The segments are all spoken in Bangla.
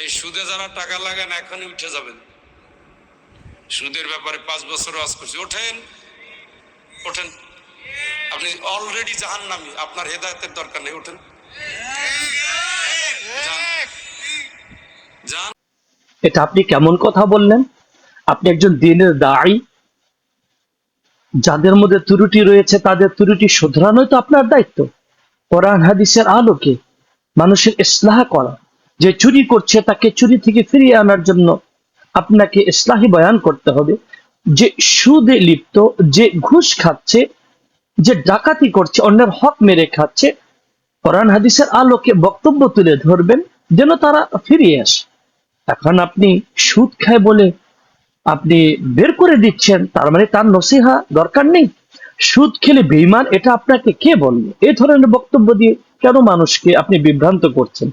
এই সুদে যারা টাকা লাগান, এখনই উঠে যাবেন। সুদের ব্যাপারে পাঁচ বছর ওয়াজ করছি। ওঠেন ওঠেন। আপনি অলরেডি জাহান্নামী, আপনার হেদায়তের দরকার নেই, ওঠেন। এটা আপনি কেমন কথা বললেন? আপনি একজন দিনের দায়ী। যাদের মধ্যে ত্রুটি রয়েছে, তাদের ত্রুটি শুধরানোই তো আপনার দায়িত্ব। কোরআন, হাদিসের আলোকে মানুষের ইসলাহ করা। যে চুরি করছে তাকে চুরি থেকে ফিরিয়ে আনার জন্য আপনাকে ইসলাহি বয়ান করতে হবে। যে সুদে লিপ্ত, যে ঘুষ খাচ্ছে, যে ডাকাতি করছে, অন্যের হক মেরে খাচ্ছে, কোরআন হাদিসের আলোকে বক্তব্য তুলে ধরবেন, যেন তারা ফিরিয়ে আসে। এখন আপনি সুদ খায় বলে আপনি বের করে দিচ্ছেন, তার মানে তার নসিহা দরকার নেই। সুদ খেলে বেইমান এটা আপনাকে কে বলবে? এই ধরনের বক্তব্য দিয়ে কেন মানুষকে আপনি বিভ্রান্ত করছেন?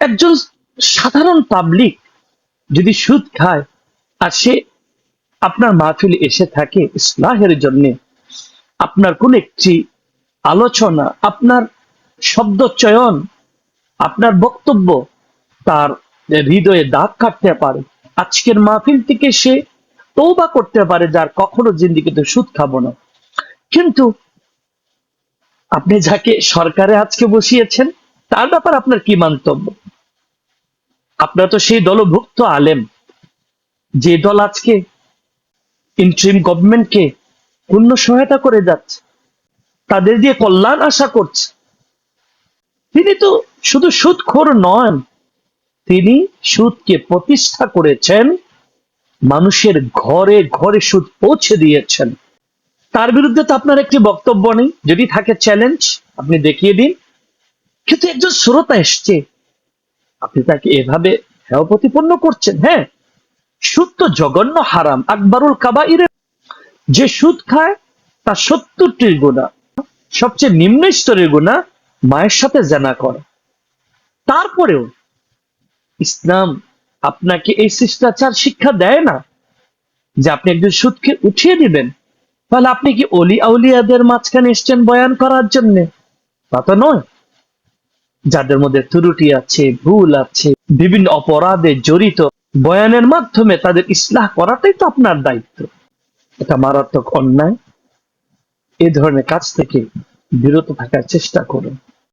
একজন সাধারণ পাবলিক যদি সুদ খায় আর সে আপনার মাহফিল এসে থাকে ইসলাহের জন্য, আপনার কোন একটি আলোচনা, আপনার শব্দ চয়ন, আপনার বক্তব্য তার হৃদয়ে দাগ কাটতে পারে। আজকের মাহফিল থেকে সে তৌবা করতে পারে যার কখনো জিন্দিগিতে সুদ খাব না। কিন্তু আপনি যাকে সরকারে আজকে বসিয়েছেন, তার ব্যাপার আপনার কি মন্তব্য? আপনার তো সেই দলভুক্ত আলেম। যে দল আজকে ইন্ট্রিম গভর্নমেন্টকে পূর্ণ সহায়তা করে যাচ্ছে, তাদের দিয়ে কল্যাণ আশা করছে। তিনি তো শুধু সুদখোর নন, তিনি সুদকে প্রতিষ্ঠা করেছেন, মানুষের ঘরে ঘরে সুদ পৌঁছে দিয়েছেন। তার বিরুদ্ধে তো আপনার একটি বক্তব্য নেই, যদি থাকে চ্যালেঞ্জ আপনি দেখিয়ে দিন। কিন্তু একজন শ্রোতা এসছে আপনি তাকে এভাবে হেয় প্রতিপন্ন করছেন হ্যাঁ? সুদ তো জঘন্য হারাম, আকবরুল কাবাইরে যে সুদ খায়, তার সত্তরটির গুণা। সবচেয়ে নিম্ন স্তরের গুণা, মায়ের সাথে জানা করে। তারপরেও ইসলাম আপনাকে এই শিষ্টাচার শিক্ষা দেয় না যে আপনি একজন সুদকে উঠিয়ে দিবেন তাহলে আপনি কি অলি আউলিয়াদের মাঝখানে এসছেন বয়ান করার জন্য? তা তো নয়। যাদের মধ্যে ত্রুটি আছে, ভুল আছে, বিভিন্ন অপরাধে জড়িত, বয়ানের মাধ্যমে তাদের ইসলাহ করাটাই তো আপনার দায়িত্ব। এটা মারাত্মক অন্যায়। এ ধরনের কাজ থেকে বিরত থাকার চেষ্টা করুন।